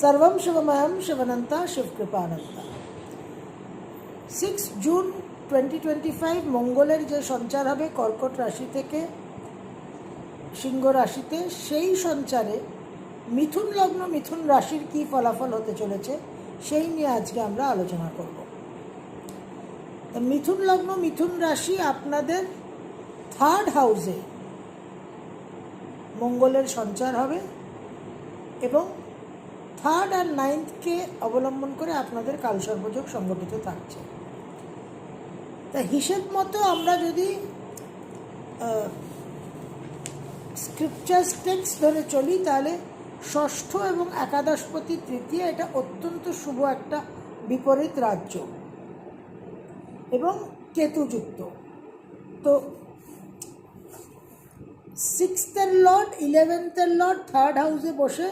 সর্বম শিবময়ম শিবনন্তা শিবকৃপানন্তা six June twenty twenty five মঙ্গলের যে সঞ্চার হবে কর্কট রাশি থেকে, সিংহ রাশিতে, সেই সঞ্চারে মিথুন লগ্ন, মিথুন রাশির কী ফলাফল হতে চলেছে, সেই নিয়ে আজকে আমরা আলোচনা করব। মিথুন লগ্ন, মিথুন রাশি আপনাদের থার্ড হাউসে মঙ্গলের সঞ্চার হবে এবং থার্ড আর নাইন্থকে অবলম্বন করে আপনাদের কাল কালসর্পযোগ সংগঠিত থাকছে। তা হিসেব মতো আমরা যদি স্ক্রিপচার্স টেক্সট ধরে চলি, তাহলে ষষ্ঠ এবং একাদশপতি তৃতীয় এটা অত্যন্ত শুভ একটা বিপরীত রাজ্য এবং কেতুযুক্ত। তো সিক্সথের লর্ড ইলেভেন্থের লর্ড থার্ড হাউসে বসে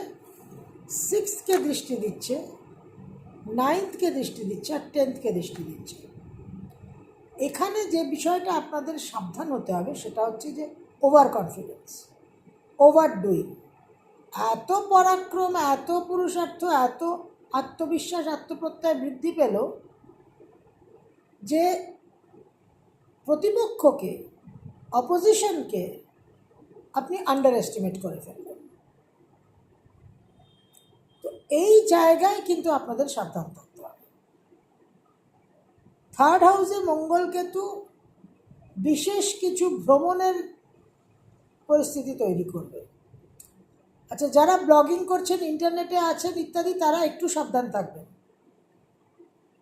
সিক্সথকে দৃষ্টি দিচ্ছে নাইন্থকে দৃষ্টি দিচ্ছে আর টেন্থকে দৃষ্টি দিচ্ছে। এখানে যে বিষয়টা আপনাদের সাবধান হতে হবে সেটা হচ্ছে যে ওভার কনফিডেন্স ওভার ডুইং এত পরাক্রম, এত পুরুষার্থ, এত আত্মবিশ্বাস, আত্মপ্রত্যয় বৃদ্ধি পেল যে প্রতিপক্ষকে অপোজিশনকে আপনি আন্ডার এস্টিমেট করে ফেললেন তো এই জায়গায় কিন্তু আপনাদের সাবধান থাকতে হবে। থার্ড হাউসে মঙ্গল কেতু বিশেষ কিছু ভ্রমণের পরিস্থিতি তৈরি করবে। আচ্ছা যারা ব্লগিং করছেন ইন্টারনেটে আছেন ইত্যাদি, তারা একটু সাবধান থাকবেন।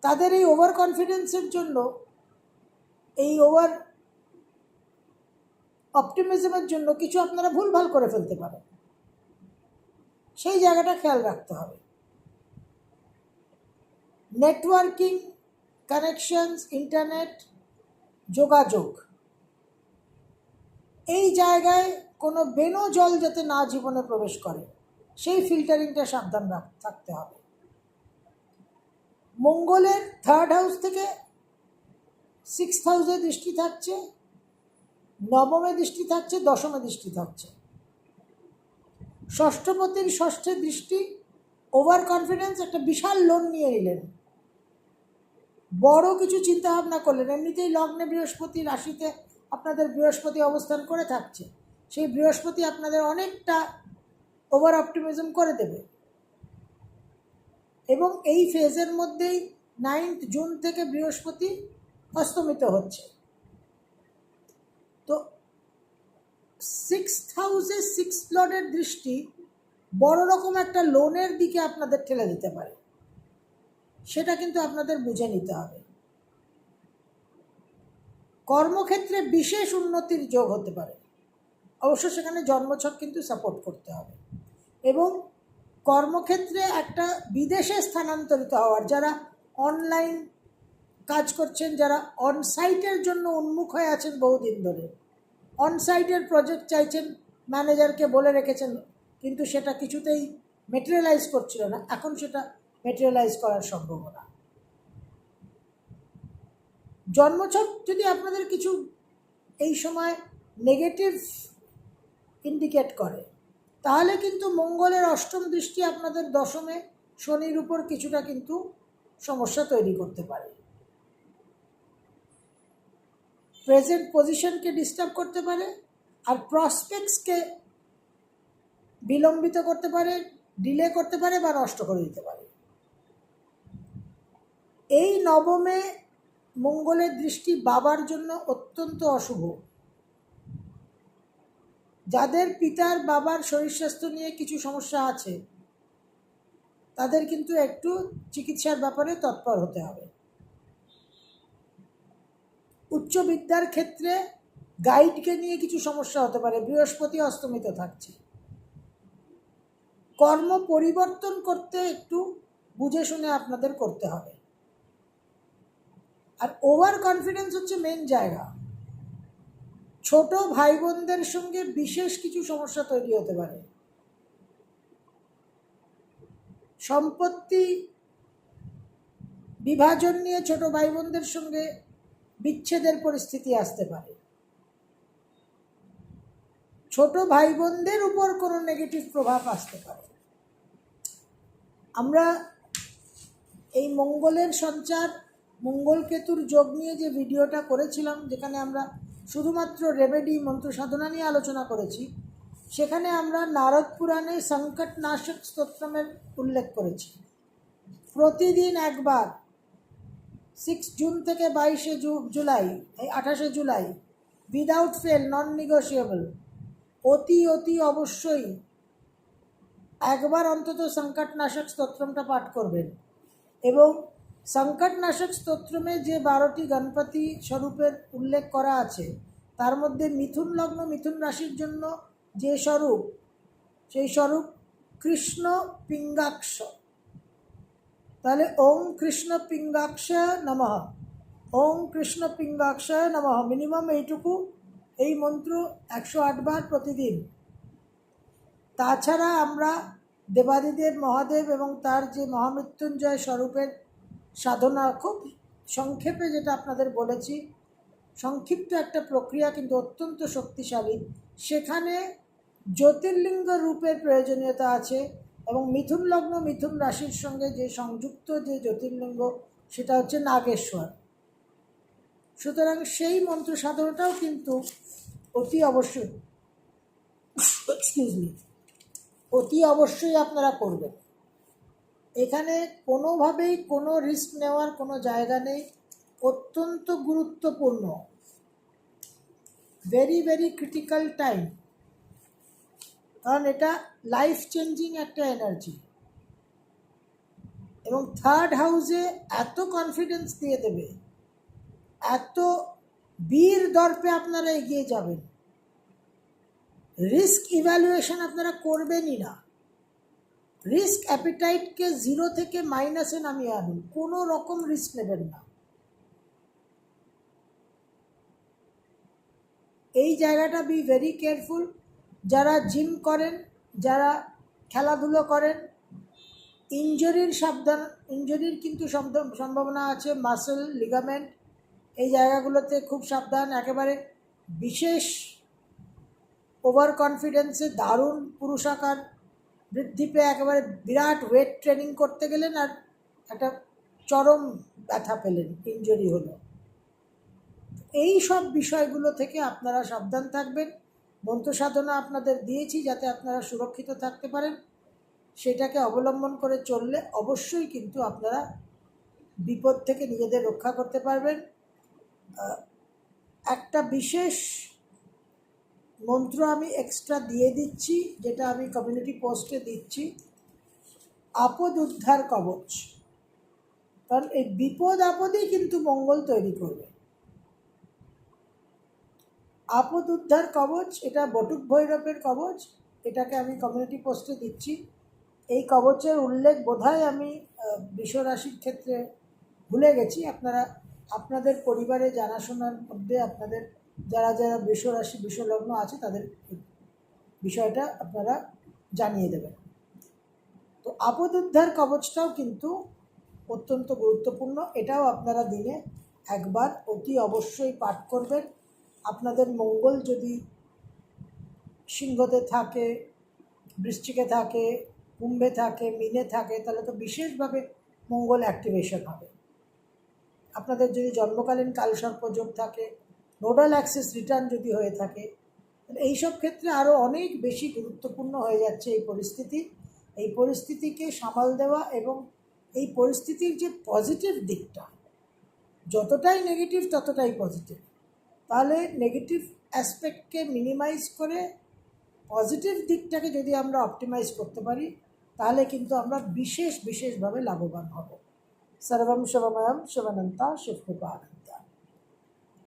তাদের এই ওভার কনফিডেন্সের জন্য, এই ওভার অপটিমিজমের জন্য কিছু আপনারা ভুলভাল করে ফেলতে পারেন। সেই জায়গাটা খেয়াল রাখতে হবে। নেটওয়ার্কিং কানেকশনস ইন্টারনেট যোগাযোগ। এই জায়গায় কোনো বেনো জল যাতে না জীবনে প্রবেশ করে, সেই ফিল্টারিংটা সাবধান থাকতে হবে। মঙ্গলের থার্ড হাউস থেকে সিক্স হাউসে দৃষ্টি থাকছে, নবমে দৃষ্টি থাকছে, দশমে দৃষ্টি থাকছে। ষষ্ঠপতির ষষ্ঠে দৃষ্টি ওভার কনফিডেন্স একটা বিশাল লোন নিয়ে নিলেন। বড় কিছু চিন্তা ভাবনা করলেন। এমনিতেই লগ্নে বৃহস্পতি রাশিতে আপনাদের বৃহস্পতি অবস্থান করে থাকছে। সেই বৃহস্পতি আপনাদের অনেকটা ওভার অপটিমিজম করে দেবে। এবং এই ফেজের মধ্যেই নাইন্থ জুন থেকে বৃহস্পতি অস্তমিত হচ্ছে। তো সিক্স হাউসে সিক্স লর্ডের দৃষ্টি বড় রকম একটা লোনের দিকে আপনাদের ঠেলে দিতে পারে। সেটা কিন্তু আপনাদের বুঝে নিতে হবে। কর্মক্ষেত্রে বিশেষ উন্নতির যোগ হতে পারে। অবশ্য সেখানে জন্মছক কিন্তু সাপোর্ট করতে হবে। এবং কর্মক্ষেত্রে একটা বিদেশে স্থানান্তরিত হওয়ার, যারা অনলাইন কাজ করছেন, যারা অনসাইটের জন্য উন্মুখ হয়ে আছেন বহুদিন ধরে অনসাইটের প্রজেক্ট চাইছেন ম্যানেজারকে বলে রেখেছেন, কিন্তু সেটা কিছুতেই মেটেরিয়ালাইজ করছিল না। এখন সেটা মেটেরিয়ালাইজ করার সম্ভাবনা। জন্মছক যদি আপনাদের কিছু এই সময় নেগেটিভ ইন্ডিকেট করে, তাহলে কিন্তু মঙ্গলের অষ্টম দৃষ্টি আপনাদের দশমে শনির উপর কিছুটা কিন্তু সমস্যা তৈরি করতে পারে। প্রেজেন্ট পজিশনকে ডিস্টার্ব করতে পারে আর প্রসপেক্টসকে বিলম্বিত করতে পারে ডিলে করতে পারে বা নষ্ট করে দিতে পারে। এই নবমে মঙ্গলের দৃষ্টি বাবার জন্য অত্যন্ত অশুভ। যাদের পিতার বাবার শরীর স্বাস্থ্য নিয়ে কিছু সমস্যা আছে, তাদের কিন্তু একটু চিকিৎসার ব্যাপারে তৎপর হতে হবে। উচ্চ বিদ্যার ক্ষেত্রে গাইডকে নিয়ে কিছু সমস্যা হতে পারে। বৃহস্পতি অস্তমিত থাকছে। কর্ম পরিবর্তন করতে একটু বুঝে শুনে আপনাদের করতে হবে। আর ওভার কনফিডেন্স হচ্ছে মেন জায়গা। ছোট ভাই বোনদের সঙ্গে বিশেষ কিছু সমস্যা তৈরি হতে পারে। সম্পত্তি বিভাজন নিয়ে ছোট ভাই বোনদের সঙ্গে বিচ্ছেদের পরিস্থিতি আসতে পারে। ছোট ভাই বোনদের উপর কোনো নেগেটিভ প্রভাব আসতে পারে। আমরা এই মঙ্গলের সঞ্চার মঙ্গল কেতুর যোগ নিয়ে যে ভিডিওটা করেছিলাম, যেখানে আমরা শুধুমাত্র রেমেডি মন্ত্র সাধনা নিয়ে আলোচনা করেছি, সেখানে আমরা নারদ পুরাণে সংকট নাশক স্তোত্রমের উল্লেখ করেছি। প্রতিদিন একবার সিক্স জুন থেকে বাইশে জুলাই, এই আঠাশে July without fail non negotiable অতি অতি অবশ্যই একবার অন্তত সংকটনাশক স্তোত্রমটা পাঠ করবেন। এবং সংকটনাশক স্তোত্রমে যে বারোটি গণপতি স্বরূপের উল্লেখ করা আছে, তার মধ্যে মিথুন লগ্ন মিথুন রাশির জন্য যে স্বরূপ, সেই স্বরূপ কৃষ্ণ পিঙ্গাক্ষ। তাহলে ওম কৃষ্ণ পিঙ্গাক্ষ নমঃ। ওম কৃষ্ণ পিঙ্গাক্ষ নমঃ। মিনিমাম এইটুকু, এই মন্ত্র একশো আটবার প্রতিদিন। তাছাড়া আমরা দেবাদিদেব, মহাদেব এবং তার যে মহামৃত্যুঞ্জয় স্বরূপের সাধনা খুব সংক্ষেপে যেটা আপনাদের বলেছি, সংক্ষিপ্ত একটা প্রক্রিয়া কিন্তু অত্যন্ত শক্তিশালী। সেখানে জ্যোতির্লিঙ্গ রূপের প্রয়োজনীয়তা আছে এবং মিথুন লগ্ন, মিথুন রাশির সঙ্গে যে সংযুক্ত যে জ্যোতির্লিঙ্গ, সেটা হচ্ছে নাগেশ্বর। সুতরাং সেই মন্ত্র সাধনাটাও কিন্তু অতি অবশ্যই অতি অবশ্যই আপনারা করবেন। এখানে কোনোভাবেই কোনো রিস্ক নেওয়ার কোনো জায়গা নেই। অত্যন্ত গুরুত্বপূর্ণ। ভেরি ভেরি ক্রিটিক্যাল টাইম কারণ এটা লাইফ চেঞ্জিং একটা এনার্জি এবং থার্ড হাউসে এত কনফিডেন্স দিয়ে দেবে। এত বীর দর্পে আপনারা এগিয়ে যাবেন। রিস্ক ইভ্যালুয়েশন আপনারা করবেনই না। রিস্ক অ্যাপিটাইটকে জিরো থেকে মাইনাসে নামিয়ে আনুন। কোনো রকম রিস্ক নেবেন না। এই জায়গাটা বি ভেরি কেয়ারফুল। যারা জিম করেন, যারা খেলাধুলো করেন ইঞ্জুরির সাবধান ইঞ্জুরির কিন্তু সম্ভাবনা আছে, মাসেল, লিগামেন্ট, এই জায়গাগুলোতে খুব সাবধান। একেবারে বিশেষ ওভার কনফিডেন্সে দারুণ পুরুষাকার বৃদ্ধি পেয়ে একেবারে বিরাট ওয়েট ট্রেনিং করতে গেলেন আর একটা চরম ব্যথা পেলেন ইঞ্জুরি হলো। এই সব বিষয়গুলো থেকে আপনারা সাবধান থাকবেন। মন্ত্র সাধনা আপনাদের দিয়েছি যাতে আপনারা সুরক্ষিত থাকতে পারেন। সেটাকে অবলম্বন করে চললে অবশ্যই কিন্তু আপনারা বিপদ থেকে নিজেদের রক্ষা করতে পারবেন। একটা বিশেষ মন্ত্র আমি এক্সট্রা দিয়ে দিচ্ছি, যেটা আমি কমিউনিটি পোস্টে দিচ্ছি। আপদ উদ্ধার কবচ। কারণ এই বিপদ আপদেই কিন্তু মঙ্গল তৈরি করবে। আপদ উদ্ধার কবচ, এটা বটুক ভৈরবের কবচ, এটাকে আমি কমিউনিটি পোস্টে দিচ্ছি। এই কবচের উল্লেখ বোধহয় আমি বিশ্বরাশির ক্ষেত্রে ভুলে গেছি। আপনারা, আপনাদের পরিবারে জানাশোনার মধ্যে আপনাদের যারা যারা বিশ্বরাশি বিশ্বলগ্ন আছে তাদের বিষয়টা আপনারা জানিয়ে দেবেন। তো আপদ উদ্ধার কবচটাও কিন্তু অত্যন্ত গুরুত্বপূর্ণ। এটাও আপনারা দিনে একবার অতি অবশ্যই পাঠ করবেন। আপনাদের মঙ্গল যদি সিংহতে থাকে, বৃশ্চিকে থাকে, কুম্ভে থাকে, মিনে থাকে, তাহলে তো বিশেষভাবে মঙ্গল অ্যাক্টিভেশন হবে। আপনাদের যদি জন্মকালীন কালসর্পযোগ থাকে নোডাল অ্যাক্সেস রিটার্ন যদি হয়ে থাকে, তাহলে এইসব ক্ষেত্রে আরও অনেক বেশি গুরুত্বপূর্ণ হয়ে যাচ্ছে এই পরিস্থিতি। এই পরিস্থিতিকে সামাল দেওয়া এবং এই পরিস্থিতির যে পজিটিভ দিকটা, যতটাই নেগেটিভ ততটাই পজিটিভ। তাহলে নেগেটিভ অ্যাসপেক্টকে মিনিমাইজ করে পজিটিভ দিকটাকে যদি আমরা অপটিমাইজ করতে পারি, তাহলে কিন্তু আমরা বিশেষ বিশেষভাবে লাভবান হব। সর্বম শিবময়ম শিবানন্তা শিবকৃপা